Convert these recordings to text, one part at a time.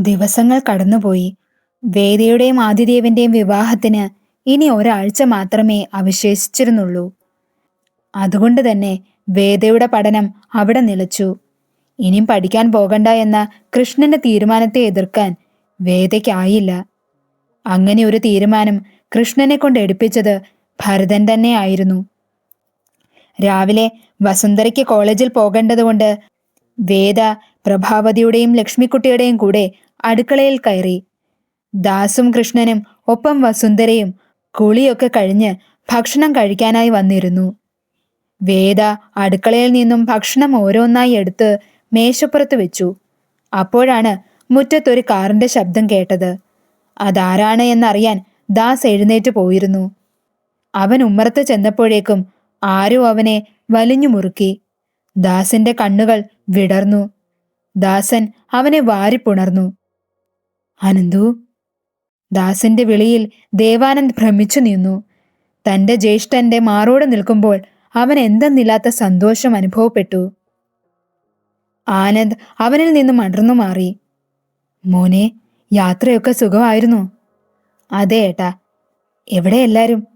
ദിവസങ്ങൾ കടന്നുപോയി. വേദയുടെയും ആദിദേവന്റെയും വിവാഹത്തിന് ഇനി ഒരാഴ്ച മാത്രമേ അവശേഷിച്ചിരുന്നുള്ളൂ. അതുകൊണ്ട് തന്നെ വേദയുടെ പഠനം അവിടെ നിലച്ചു. ഇനിയും പഠിക്കാൻ പോകണ്ട എന്ന കൃഷ്ണന്റെ തീരുമാനത്തെ എതിർക്കാൻ വേദയ്ക്കായില്ല. അങ്ങനെ ഒരു തീരുമാനം കൃഷ്ണനെ കൊണ്ട് എടുപ്പിച്ചത് ഭരതൻ തന്നെ ആയിരുന്നു. രാവിലെ വസുന്ധരയ്ക്ക് കോളേജിൽ പോകേണ്ടതുകൊണ്ട് വേദ പ്രഭാവതിയുടെയും ലക്ഷ്മിക്കുട്ടിയുടെയും കൂടെ അടുക്കളയിൽ കയറി. ദാസും കൃഷ്ണനും ഒപ്പം വസുന്ധരയും കുളിയൊക്കെ കഴിഞ്ഞ് ഭക്ഷണം കഴിക്കാനായി വന്നിരുന്നു. വേദ അടുക്കളയിൽ നിന്നും ഭക്ഷണം ഓരോന്നായി എടുത്ത് മേശപ്പുറത്ത് വെച്ചു. അപ്പോഴാണ് മുറ്റത്തൊരു കാറിന്റെ ശബ്ദം കേട്ടത്. അതാരാണ് എന്നറിയാൻ ദാസ് എഴുന്നേറ്റ് പോയിരുന്നു. അവൻ ഉമ്മറത്ത് ചെന്നപ്പോഴേക്കും ആരോ അവനെ വലിഞ്ഞു മുറുക്കി. ദാസിന്റെ കണ്ണുകൾ വിടർന്നു. ദാസൻ അവനെ വാരിപ്പുണർന്നു. അനന്തു ദാസന്റെ വിളിയിൽ ദേവാനന്ദ് ഭ്രമിച്ചു നിന്നു. തന്റെ ജ്യേഷ്ഠന്റെ മാറോട് നിൽക്കുമ്പോൾ അവൻ എന്തെന്നില്ലാത്ത സന്തോഷം അനുഭവപ്പെട്ടു. ആനന്ദ് അവനിൽ നിന്നും അടർന്നു മാറി. മോനെ യാത്രയൊക്കെ സുഖമായിരുന്നു. അതെ ഏട്ടാ. എവിടെ എല്ലാരും?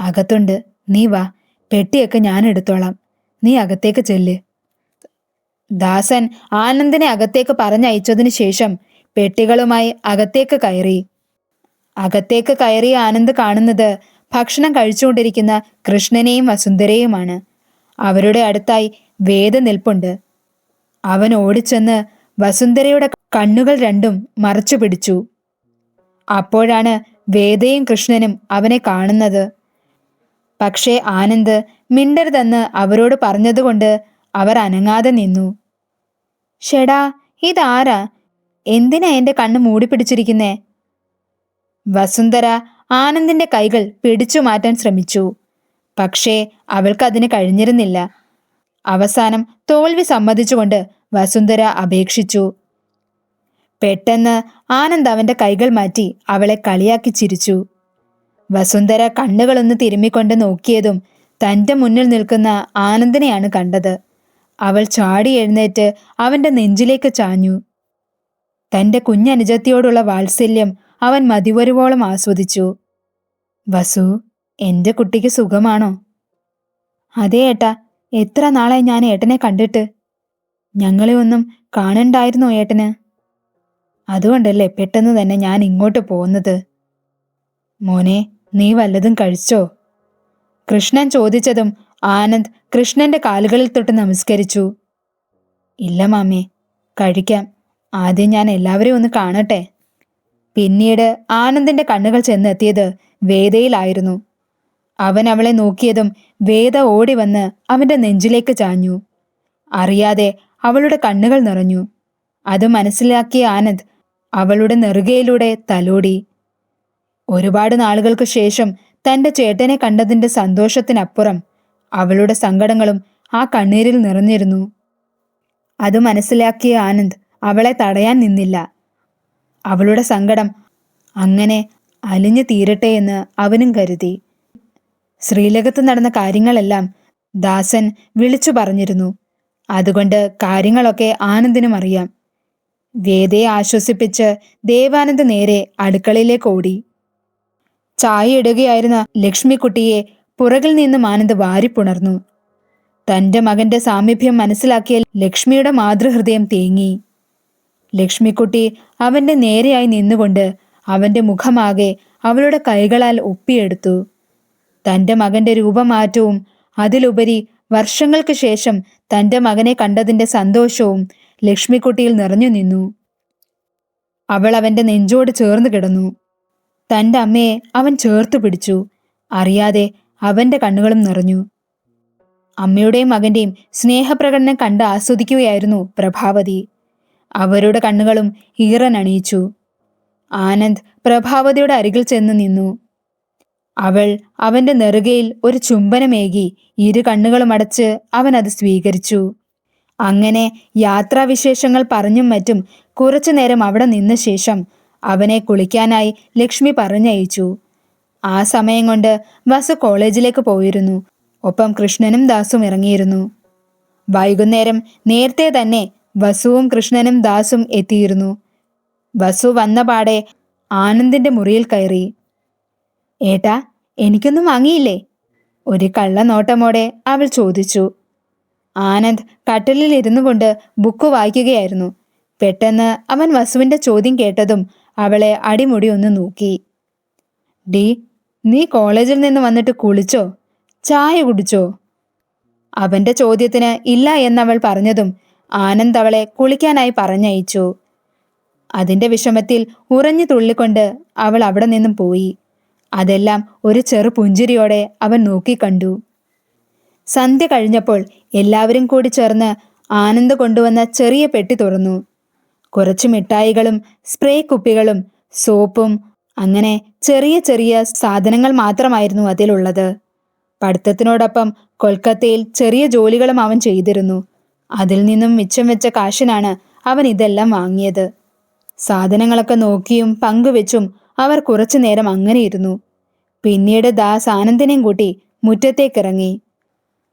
അകത്തുണ്ട്. നീ വാ. പെട്ടിയൊക്കെ ഞാൻ എടുത്തോളാം. നീ അകത്തേക്ക് ചെല്ല്. ദാസൻ ആനന്ദിനെ അകത്തേക്ക് പറഞ്ഞയച്ചതിനു ശേഷം പെട്ടികളുമായി അകത്തേക്ക് കയറി. അകത്തേക്ക് കയറിയ ആനന്ദ് കാണുന്നത് ഭക്ഷണം കഴിച്ചുകൊണ്ടിരിക്കുന്ന കൃഷ്ണനെയും വസുന്ധരയുമാണ്. അവരുടെ അടുത്തായി വേദ നിൽപ്പുണ്ട്. അവൻ ഓടിച്ചെന്ന് വസുന്ധരയുടെ കണ്ണുകൾ രണ്ടും മറച്ചു പിടിച്ചു. അപ്പോഴാണ് വേദയും കൃഷ്ണനും അവനെ കാണുന്നത്. പക്ഷേ ആനന്ദ് മിണ്ടരുതെന്ന് അവരോട് പറഞ്ഞതുകൊണ്ട് അവർ അനങ്ങാതെ നിന്നു. ഷെടാ ഇതാരാ? എന്തിനാ എന്റെ കണ്ണ് മൂടി പിടിച്ചിരിക്കുന്നേ? വസുന്ധര ആനന്ദിന്റെ കൈകൾ പിടിച്ചു മാറ്റാൻ ശ്രമിച്ചു. പക്ഷേ അവൾക്കതിന് കഴിഞ്ഞിരുന്നില്ല. അവസാനം തോൽവി സമ്മതിച്ചുകൊണ്ട് വസുന്ധര അപേക്ഷിച്ചു. പെട്ടെന്ന് ആനന്ദ് അവന്റെ കൈകൾ മാറ്റി അവളെ കളിയാക്കി ചിരിച്ചു. വസുന്ധര കണ്ണുകളൊന്ന് തിരുമ്മിക്കൊണ്ട് നോക്കിയതും തന്റെ മുന്നിൽ നിൽക്കുന്ന ആനന്ദിനെയാണ് കണ്ടത്. അവൾ ചാടി എഴുന്നേറ്റ് അവന്റെ നെഞ്ചിലേക്ക് ചാഞ്ഞു. തന്റെ കുഞ്ഞനുജത്തിയോടുള്ള വാത്സല്യം അവൻ മതിവരുവോളം ആസ്വദിച്ചു. വസു എന്റെ കുട്ടിക്ക് സുഖമാണോ? അതേ ഏട്ടാ എത്ര നാളായി ഞാൻ ഏട്ടനെ കണ്ടിട്ട്? ഞങ്ങളെ ഒന്നും കാണണ്ടായിരുന്നോ ഏട്ടന്? അതുകൊണ്ടല്ലേ പെട്ടെന്ന് തന്നെ ഞാൻ ഇങ്ങോട്ട് പോകുന്നത് മോനെ നീ വല്ലതും കഴിച്ചോ? കൃഷ്ണൻ ചോദിച്ചതും ആനന്ദ് കൃഷ്ണന്റെ കാലുകളിൽ തൊട്ട് നമസ്കരിച്ചു. ഇല്ല മാമേ കഴിക്കാം. ആദ്യം ഞാൻ എല്ലാവരെയും ഒന്ന് കാണട്ടെ. പിന്നീട് ആനന്ദിന്റെ കണ്ണുകൾ ചെന്നെത്തിയത് വേദയിലായിരുന്നു. അവൻ അവളെ നോക്കിയതും വേദ ഓടി വന്ന് അവന്റെ നെഞ്ചിലേക്ക് ചാഞ്ഞു. അറിയാതെ അവളുടെ കണ്ണുകൾ നിറഞ്ഞു. അത് മനസ്സിലാക്കിയ ആനന്ദ് അവളുടെ നെറുകയിലൂടെ തലോടി. ഒരുപാട് നാളുകൾക്ക് ശേഷം തന്റെ ചേട്ടനെ കണ്ടതിന്റെ സന്തോഷത്തിനപ്പുറം അവളുടെ സങ്കടങ്ങളും ആ കണ്ണീരിൽ നിറഞ്ഞിരുന്നു. അത് മനസ്സിലാക്കിയ ആനന്ദ് അവളെ തടയാൻ നിന്നില്ല. അവളുടെ സങ്കടം അങ്ങനെ അലിഞ്ഞു തീരട്ടെ എന്ന് അവനും കരുതി. ശ്രീലകത്ത് നടന്ന കാര്യങ്ങളെല്ലാം ദാസൻ വിളിച്ചു പറഞ്ഞിരുന്നു. അതുകൊണ്ട് കാര്യങ്ങളൊക്കെ ആനന്ദിനും അറിയാം. വേദയെ ആശ്വസിപ്പിച്ച് ദേവാനന്ദ് നേരെ അടുക്കളയിലേക്ക് ഓടി. ചായ ഇടുകയായിരുന്ന ലക്ഷ്മിക്കുട്ടിയെ പുറകിൽ നിന്നും ആനന്ദ് വാരിപ്പുണർന്നു. തന്റെ മകന്റെ സാമീപ്യം മനസ്സിലാക്കിയ ലക്ഷ്മിയുടെ മാതൃഹൃദയം തേങ്ങി. ലക്ഷ്മിക്കുട്ടി അവന്റെ നേരെയായി നിന്നുകൊണ്ട് അവന്റെ മുഖമാകെ അവളുടെ കൈകളാൽ ഒപ്പിയെടുത്തു. തന്റെ മകന്റെ രൂപമാറ്റവും അതിലുപരി വർഷങ്ങൾക്ക് ശേഷം തന്റെ മകനെ കണ്ടതിന്റെ സന്തോഷവും ലക്ഷ്മിക്കുട്ടിയിൽ നിറഞ്ഞു നിന്നു. അവൾ അവന്റെ നെഞ്ചോട് ചേർന്ന് കിടന്നു. തന്റെ അമ്മയെ അവൻ ചേർത്തു പിടിച്ചു. അറിയാതെ അവന്റെ കണ്ണുകളും നിറഞ്ഞു. അമ്മയുടെയും മകന്റെയും സ്നേഹപ്രകടനം കണ്ട് ആസ്വദിക്കുകയായിരുന്നു പ്രഭാവതി. അവരുടെ കണ്ണുകളും ഈറൻ അണിയിച്ചു. ആനന്ദ് പ്രഭാവതിയുടെ അരികിൽ ചെന്ന് നിന്നു. അവൾ അവന്റെ നെറുകയിൽ ഒരു ചുംബനമേകി ഇരു കണ്ണുകളും അടച്ച് അവൻ അത് സ്വീകരിച്ചു. അങ്ങനെ യാത്രാവിശേഷങ്ങൾ പറഞ്ഞും മറ്റും കുറച്ചു നേരം അവിടെ നിന്ന ശേഷം അവനെ കുളിക്കാനായി ലക്ഷ്മി പറഞ്ഞയച്ചു. ആ സമയം കൊണ്ട് വസു കോളേജിലേക്ക് പോയിരുന്നു. ഒപ്പം കൃഷ്ണനും ദാസും ഇറങ്ങിയിരുന്നു. വൈകുന്നേരം നേരത്തെ തന്നെ വസുവും കൃഷ്ണനും ദാസും എത്തിയിരുന്നു. വസു വന്ന പാടെ ആനന്ദിന്റെ മുറിയിൽ കയറി. ഏട്ടാ എനിക്കൊന്നും വാങ്ങിയില്ലേ? ഒരു കള്ള നോട്ടമോടെ അവൾ ചോദിച്ചു. ആനന്ദ് കട്ടിലിൽ ഇരുന്നു കൊണ്ട് ബുക്ക് വായിക്കുകയായിരുന്നു. പെട്ടെന്ന് അവൻ വസുവിന്റെ ചോദ്യം കേട്ടതും അവളെ അടിമുടി ഒന്ന് നോക്കി. ഡി നീ കോളേജിൽ നിന്ന് വന്നിട്ട് കുളിച്ചോ? ചായ കുടിച്ചോ? അവന്റെ ചോദ്യത്തിന് ഇല്ല എന്നവൾ പറഞ്ഞതും ആനന്ദ് അവളെ കുളിക്കാനായി പറഞ്ഞയച്ചു. അതിന്റെ വിഷമത്തിൽ ഉറഞ്ഞു തുള്ളിക്കൊണ്ട് അവൾ അവിടെ നിന്നും പോയി. അതെല്ലാം ഒരു ചെറു പുഞ്ചിരിയോടെ അവൻ നോക്കിക്കണ്ടു സന്ധ്യ കഴിഞ്ഞപ്പോൾ എല്ലാവരും കൂടി ചേർന്ന് ആനന്ദ് കൊണ്ടുവന്ന ചെറിയ പെട്ടി തുറന്നു. കുറച്ച് മിഠായികളും സ്പ്രേ കുപ്പികളും സോപ്പും അങ്ങനെ ചെറിയ ചെറിയ സാധനങ്ങൾ മാത്രമായിരുന്നു അതിലുള്ളത്. പഠിത്തത്തിനോടൊപ്പം കൊൽക്കത്തയിൽ ചെറിയ ജോലികളും അവൻ ചെയ്തിരുന്നു. അതിൽ നിന്നും മിച്ചം വെച്ച കാശിനാണ് അവൻ ഇതെല്ലാം വാങ്ങിയത്. സാധനങ്ങളൊക്കെ നോക്കിയും പങ്കുവെച്ചും അവർ കുറച്ചു നേരം അങ്ങനെ ഇരുന്നു. പിന്നീട് ദാസ് ആനന്ദിനെയും കൂട്ടി മുറ്റത്തേക്കിറങ്ങി.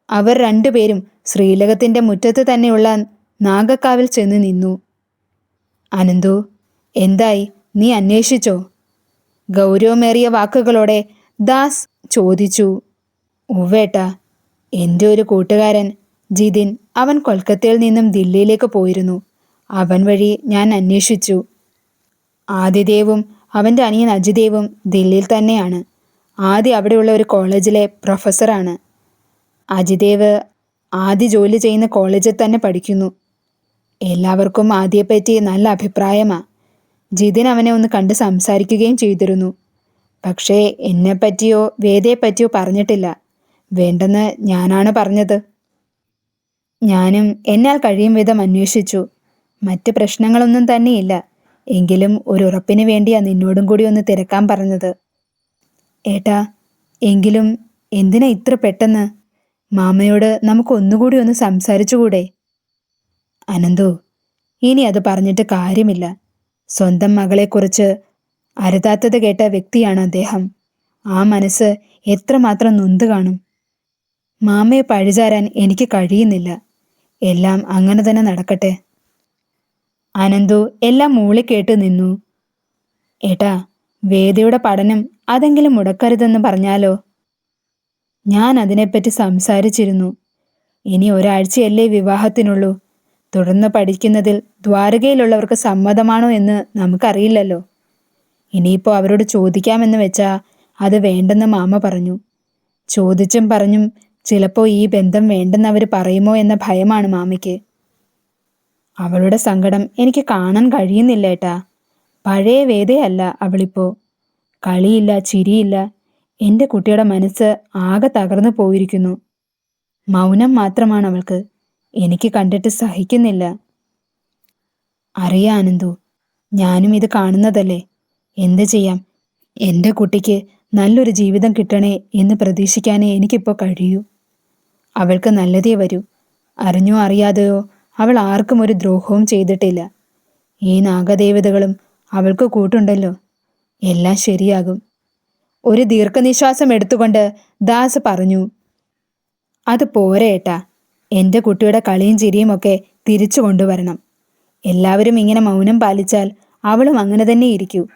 അവർ രണ്ടുപേരും ശ്രീലകത്തിന്റെ മുറ്റത്ത് തന്നെയുള്ള നാഗക്കാവിൽ ചെന്ന് നിന്നു. അനന്തു എന്തായി? നീ അന്വേഷിച്ചോ? ഗൗരവമേറിയ വാക്കുകളോടെ ദാസ് ചോദിച്ചു. ഉവേട്ട എന്റെ ഒരു കൂട്ടുകാരൻ ജിതിൻ അവൻ കൊൽക്കത്തയിൽ നിന്നും ദില്ലിയിലേക്ക് പോയിരുന്നു. അവൻ വഴി ഞാൻ അന്വേഷിച്ചു. ആദിദേവും അവന്റെ അനിയൻ അജിദേവും ദില്ലിയിൽ തന്നെയാണ്. ആദി അവിടെയുള്ള ഒരു കോളേജിലെ പ്രൊഫസറാണ്. അജിദേവ് ആദി ജോലി ചെയ്യുന്ന കോളേജിൽ തന്നെ പഠിക്കുന്നു. എല്ലാവർക്കും ആദിയെപ്പറ്റി നല്ല അഭിപ്രായമാ. ജിതിൻ അവനെ ഒന്ന് കണ്ട് സംസാരിക്കുകയും ചെയ്തിരുന്നു. പക്ഷേ എന്നെപ്പറ്റിയോ വേദയെപ്പറ്റിയോ പറഞ്ഞിട്ടില്ല. വേണ്ടെന്ന് ഞാനാണ് പറഞ്ഞത്. ഞാനും എന്നാൽ കഴിയും വിധം അന്വേഷിച്ചു. മറ്റ് പ്രശ്നങ്ങളൊന്നും തന്നെയില്ല. എങ്കിലും ഒരു ഉറപ്പിന് വേണ്ടിയാ നിന്നോടും കൂടി ഒന്ന് തിരക്കാൻ പറഞ്ഞത്. ഏട്ടാ എങ്കിലും എന്തിനാ ഇത്ര പെട്ടെന്ന്? മാമയോട് നമുക്ക് ഒന്നുകൂടി ഒന്ന് സംസാരിച്ചുകൂടെ? അനന്തു ഇനി അത് പറഞ്ഞിട്ട് കാര്യമില്ല. സ്വന്തം മകളെക്കുറിച്ച് അരുതാത്തത് കേട്ട വ്യക്തിയാണ് അദ്ദേഹം. ആ മനസ്സ് എത്രമാത്രം നൊന്ത് കാണും. മാമയെ പഴിചാരാൻ എനിക്ക് കഴിയുന്നില്ല. എല്ലാം അങ്ങനെ തന്നെ നടക്കട്ടെ. അനന്തു എല്ലാം മൂളിക്കേട്ട് നിന്നു. ഏട്ടാ വേദയുടെ പഠനം അതെങ്കിലും മുടക്കരുതെന്ന് പറഞ്ഞാലോ? ഞാൻ അതിനെപ്പറ്റി സംസാരിച്ചിരുന്നു. ഇനി ഒരാഴ്ചയല്ലേ വിവാഹത്തിനുള്ളൂ. തുടർന്ന് പഠിക്കുന്നതിൽ ദ്വാരകയിലുള്ളവർക്ക് സമ്മതമാണോ എന്ന് നമുക്കറിയില്ലല്ലോ. ഇനിയിപ്പോൾ അവരോട് ചോദിക്കാമെന്ന് വെച്ചാ അത് വേണ്ടെന്ന് മാമ പറഞ്ഞു. ചോദിച്ചും പറഞ്ഞും ചിലപ്പോൾ ഈ ബന്ധം വേണ്ടെന്ന് അവർ പറയുമോ എന്ന ഭയമാണ് മാമിക്ക്. അവളുടെ സങ്കടം എനിക്ക് കാണാൻ കഴിയുന്നില്ല ഏട്ടാ. പഴയ വേദയല്ല അവളിപ്പോ. കളിയില്ല ചിരിയില്ല. എന്റെ കുട്ടിയുടെ മനസ്സ് ആകെ തകർന്നു പോയിരിക്കുന്നു. മൗനം മാത്രമാണ് അവൾക്ക്. എനിക്ക് കണ്ടിട്ട് സഹിക്കുന്നില്ല. അറിയാ ഞാനും ഇത് കാണുന്നതല്ലേ? എന്ത് ചെയ്യാം? എന്റെ കുട്ടിക്ക് നല്ലൊരു ജീവിതം കിട്ടണേ എന്ന് പ്രതീക്ഷിക്കാനേ എനിക്കിപ്പോൾ കഴിയൂ. അവൾക്ക് നല്ലതേ വരൂ. അറിഞ്ഞോ അറിയാതെയോ അവൾ ആർക്കും ഒരു ദ്രോഹവും ചെയ്തിട്ടില്ല. ഈ നാഗദേവതകളും അവൾക്ക് കൂട്ടുണ്ടല്ലോ. എല്ലാം ശരിയാകും. ഒരു ദീർഘനിശ്വാസം എടുത്തുകൊണ്ട് ദാസ് പറഞ്ഞു അത് പോരെ ഏട്ടാ. എന്റെ കുട്ടിയുടെ കളിയും ചിരിയും ഒക്കെ തിരിച്ചു കൊണ്ടുവരണം. എല്ലാവരും ഇങ്ങനെ മൗനം പാലിച്ചാൽ അവളും അങ്ങനെ തന്നെ ഇരിക്കൂ.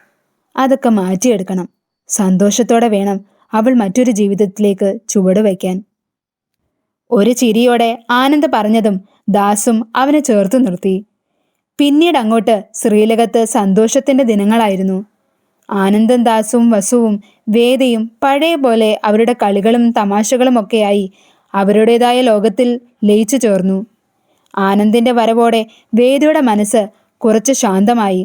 അതൊക്കെ മാറ്റിയെടുക്കണം. സന്തോഷത്തോടെ വേണം അവൾ മറ്റൊരു ജീവിതത്തിലേക്ക് ചുവട് വയ്ക്കാൻ ഒരു ചിരിയോടെ ആനന്ദ് പറഞ്ഞതും ദാസും അവനെ ചേർത്ത് നിർത്തി. പിന്നീട് അങ്ങോട്ട് ശ്രീലകത്ത് സന്തോഷത്തിന്റെ ദിനങ്ങളായിരുന്നു. ആനന്ദം ദാസും വസുവും വേദയും പഴയ പോലെ അവരുടെ കളികളും തമാശകളും ഒക്കെയായി അവരുടേതായ ലോകത്തിൽ ലയിച്ചു ചേർന്നു. ആനന്ദിന്റെ വരവോടെ വേദയുടെ മനസ്സ് കുറച്ച് ശാന്തമായി.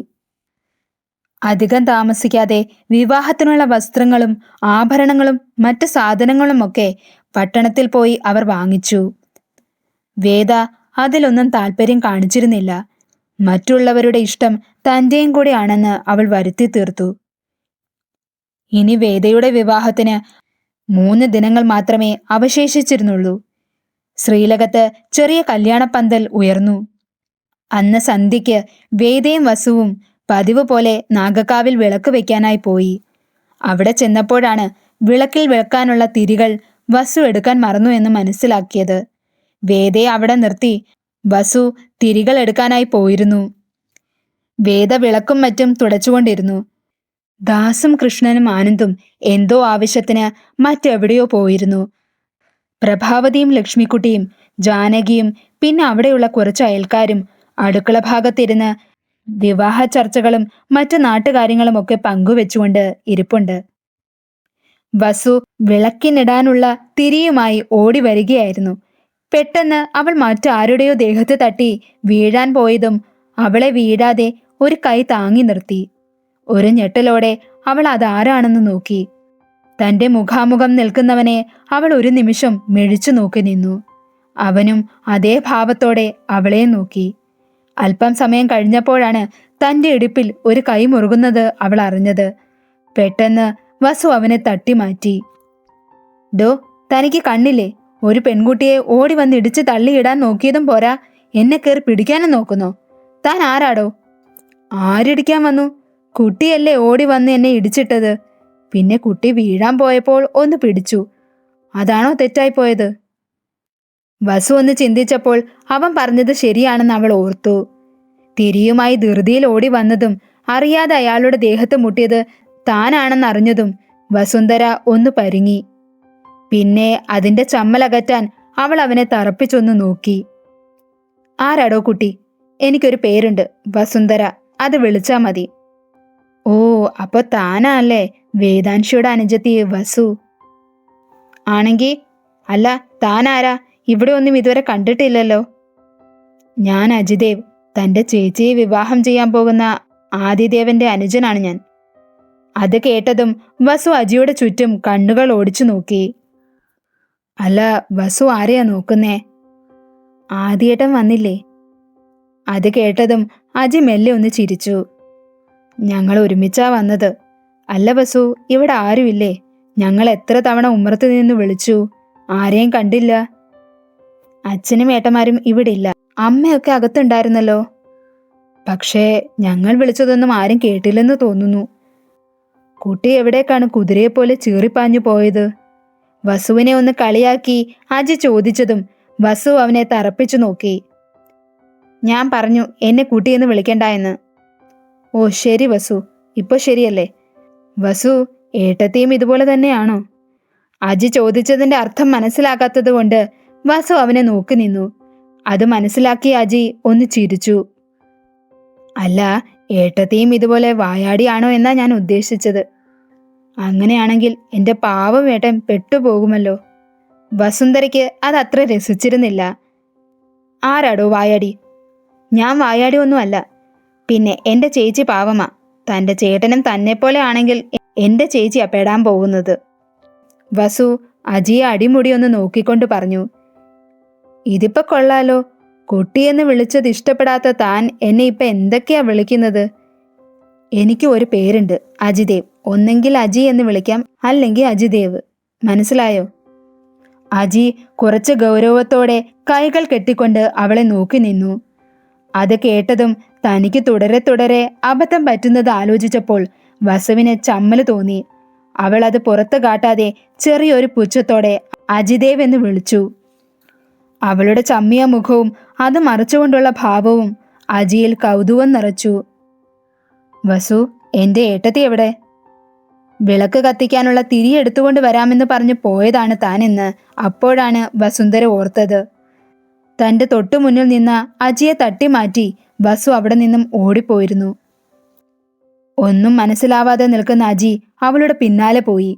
അധികം താമസിക്കാതെ വിവാഹത്തിനുള്ള വസ്ത്രങ്ങളും ആഭരണങ്ങളും മറ്റ് സാധനങ്ങളുമൊക്കെ പട്ടണത്തിൽ പോയി അവർ വാങ്ങിച്ചു. വേദ അതിലൊന്നും താല്പര്യം കാണിച്ചിരുന്നില്ല. മറ്റുള്ളവരുടെ ഇഷ്ടം തന്റെയും കൂടിയാണെന്ന് അവൾ വരുത്തി തീർത്തു. ഇനി വേദയുടെ വിവാഹത്തിന് മൂന്ന് ദിനങ്ങൾ മാത്രമേ അവശേഷിച്ചിരുന്നുള്ളൂ. ശ്രീലകത്ത് ചെറിയ കല്യാണപ്പന്തൽ ഉയർന്നു. അന്ന് സന്ധ്യയ്ക്ക് വേദയും വസുവും പതിവ് പോലെ നാഗക്കാവിൽ വിളക്ക് വെക്കാനായി പോയി. അവിടെ ചെന്നപ്പോഴാണ് വിളക്കിൽ വിളക്കാനുള്ള തിരികൾ വസു എടുക്കാൻ മറന്നു എന്ന് മനസ്സിലാക്കിയത്. വേദയെ അവിടെ നിർത്തി. വസു തിരികൾ എടുക്കാനായി പോയിരുന്നു. വേദ വിളക്കും മറ്റും തുടച്ചുകൊണ്ടിരുന്നു. ദാസും കൃഷ്ണനും ആനന്ദും എന്തോ ആവശ്യത്തിന് മറ്റെവിടെയോ പോയിരുന്നു. പ്രഭാവതിയും ലക്ഷ്മിക്കുട്ടിയും ജാനകിയും പിന്നെ അവിടെയുള്ള കുറച്ച് അയൽക്കാരും അടുക്കള ഭാഗത്തിരുന്ന് വിവാഹ ചർച്ചകളും മറ്റു നാട്ടുകാര്യങ്ങളും ഒക്കെ പങ്കുവെച്ചുകൊണ്ട് ഇരിപ്പുണ്ട്. വസു വിളക്കിനിടാനുള്ള തിരിയുമായി ഓടി വരികയായിരുന്നു പെട്ടെന്ന് അവൾ മറ്റാരുടെയോ ദേഹത്ത് തട്ടി വീഴാൻ പോയതും അവളെ വീഴാതെ ഒരു കൈ താങ്ങി നിർത്തി. ഒരു ഞെട്ടലോടെ അവൾ അതാരാണെന്ന് നോക്കി. തന്റെ മുഖാമുഖം നിൽക്കുന്നവനെ അവൾ ഒരു നിമിഷം മെഴിച്ചു നോക്കി നിന്നു. അവനും അതേ ഭാവത്തോടെ അവളെ നോക്കി. അല്പം സമയം കഴിഞ്ഞപ്പോഴാണ് തന്റെ ഇടുപ്പിൽ ഒരു കൈ മുറുകുന്നത് അവൾ അറിഞ്ഞത്. പെട്ടെന്ന് വസു അവനെ തട്ടിമാറ്റി ഡോ തനിക്ക് കണ്ണില്ലേ? ഒരു പെൺകുട്ടിയെ ഓടി വന്ന് ഇടിച്ച് തള്ളിയിടാൻ നോക്കിയതും പോരാ. എന്നെ കയറി പിടിക്കാനും നോക്കുന്നു? താൻ ആരാടോ? ആരിടിക്കാൻ വന്നു? കുട്ടിയല്ലേ ഓടി വന്ന് എന്നെ ഇടിച്ചിട്ടത്? പിന്നെ കുട്ടി വീഴാൻ പോയപ്പോൾ ഒന്ന് പിടിച്ചു. അതാണോ തെറ്റായി പോയത്? വസു ഒന്ന് ചിന്തിച്ചപ്പോൾ അവൻ പറഞ്ഞത് ശരിയാണെന്ന് അവൾ ഓർത്തു. തിരിയുമായി ധൃതിയിൽ ഓടി വന്നതും അറിയാതെ അയാളുടെ ദേഹത്ത് മുട്ടിയത് താനാണെന്ന് അറിഞ്ഞതും വസുന്ധര ഒന്ന് പരിങ്ങി. പിന്നെ അതിന്റെ ചമ്മലകറ്റാൻ അവൾ അവനെ തറപ്പിച്ചൊന്ന് നോക്കി. ആരാടോ കുട്ടി? എനിക്കൊരു പേരുണ്ട് വസുന്ധര. അത് വിളിച്ചാ മതി. ഓ അപ്പൊ താനല്ലേ? വേദാംശിയുടെ അനുജത്തി വസു. ആണെങ്കി അല്ല താനാരാ? ഇവിടെ ഒന്നും ഇതുവരെ കണ്ടിട്ടില്ലല്ലോ. ഞാൻ അജിദേവ്. തന്റെ ചേച്ചിയെ വിവാഹം ചെയ്യാൻ പോകുന്ന ആദിദേവന്റെ അനുജനാണ് ഞാൻ. അത് കേട്ടതും വസു അജിയുടെ ചുറ്റും കണ്ണുകൾ ഓടിച്ചു നോക്കി. അല്ല വസു ആരെയാ നോക്കുന്നേ? ആദ്യേട്ടൻ വന്നില്ലേ? അത് കേട്ടതും അജി മെല്ലെ ഒന്ന് ചിരിച്ചു. ഞങ്ങൾ ഒരുമിച്ചാ വന്നത്. അല്ല വസു ഇവിടെ ആരുമില്ലേ? ഞങ്ങൾ എത്ര തവണ ഉമ്മറത്ത് നിന്ന് വിളിച്ചു? ആരെയും കണ്ടില്ല. അച്ഛനും ഏട്ടന്മാരും ഇവിടെ ഇല്ല അമ്മയൊക്കെ അകത്തുണ്ടായിരുന്നല്ലോ. പക്ഷേ ഞങ്ങൾ വിളിച്ചതൊന്നും ആരും കേട്ടില്ലെന്ന് തോന്നുന്നു. കുട്ടി എവിടേക്കാണ് കുതിരയെ പോലെ ചീറിപ്പാഞ്ഞു പോയത്? വസുവിനെ ഒന്ന് കളിയാക്കി അജി ചോദിച്ചതും വസു അവനെ തറപ്പിച്ചു നോക്കി. ഞാൻ പറഞ്ഞു എന്നെ കുട്ടിയെന്ന് വിളിക്കണ്ട എന്ന്. ഓ ശരി വസു. ഇപ്പൊ ശരിയല്ലേ? വസു ഏട്ടത്തെയും ഇതുപോലെ തന്നെയാണോ? അജി ചോദിച്ചതിന്റെ അർത്ഥം മനസ്സിലാക്കാത്തത് കൊണ്ട് വസു അവനെ നോക്കി നിന്നു. അത് മനസ്സിലാക്കി അജി ഒന്ന് ചിരിച്ചു. അല്ല ഏട്ടത്തെയും ഇതുപോലെ വായാടിയാണോ എന്നാ ഞാൻ ഉദ്ദേശിച്ചത്. അങ്ങനെയാണെങ്കിൽ എന്റെ പാവവേട്ടൻ പെട്ടുപോകുമല്ലോ. വസുന്ധരയ്ക്ക് അത് അത്ര രസിച്ചിരുന്നില്ല. ആരാടോ വായാടി? ഞാൻ വായാടി ഒന്നുമല്ല. പിന്നെ എന്റെ ചേച്ചി പാവമാ. തന്റെ ചേട്ടനും തന്നെ പോലെ ആണെങ്കിൽ എന്റെ ചേച്ചിയാ പെടാൻ പോകുന്നത്. വസു അജിയെ അടിമുടി ഒന്ന് നോക്കിക്കൊണ്ട് പറഞ്ഞു. ഇതിപ്പോ കൊള്ളാലോ. കുട്ടിയെന്ന് വിളിച്ചത് ഇഷ്ടപ്പെടാത്ത താൻ എന്നെ ഇപ്പൊ എന്തൊക്കെയാ വിളിക്കുന്നത്? എനിക്ക് ഒരു പേരുണ്ട് അജിദേവ്. ഒന്നെങ്കിൽ അജി എന്ന് വിളിക്കാം അല്ലെങ്കിൽ അജിദേവ്. മനസ്സിലായോ? അജി കുറച്ച് ഗൗരവത്തോടെ കൈകൾ കെട്ടിക്കൊണ്ട് അവളെ നോക്കി നിന്നു. അത് കേട്ടതും തനിക്ക് തുടരെ തുടരെ അബദ്ധം പറ്റുന്നത് ആലോചിച്ചപ്പോൾ വസുവിന് ചമ്മൽ തോന്നി. അവൾ അത് പുറത്തു കാട്ടാതെ ചെറിയൊരു പുച്ഛത്തോടെ അജിദേവ് എന്ന് വിളിച്ചു. അവളുടെ ചമ്മിയ മുഖവും അത് മറച്ചുകൊണ്ടുള്ള ഭാവവും അജിയിൽ കൗതുകം നിറച്ചു. വസു എന്റെ ഏട്ടത്തി എവിടെ? വിളക്ക് കത്തിക്കാനുള്ള തിരി എടുത്തുകൊണ്ട് വരാമെന്ന് പറഞ്ഞു പോയതാണ് താനെന്ന് അപ്പോഴാണ് വസുന്ധര ഓർത്തത്. തന്റെ തൊട്ടു മുന്നിൽ നിന്ന് അജിയെ തട്ടിമാറ്റി വസു അവിടെ നിന്നും ഓടിപ്പോയിരുന്നു. ഒന്നും മനസ്സിലാവാതെ നിൽക്കുന്ന അജി അവളുടെ പിന്നാലെ പോയി.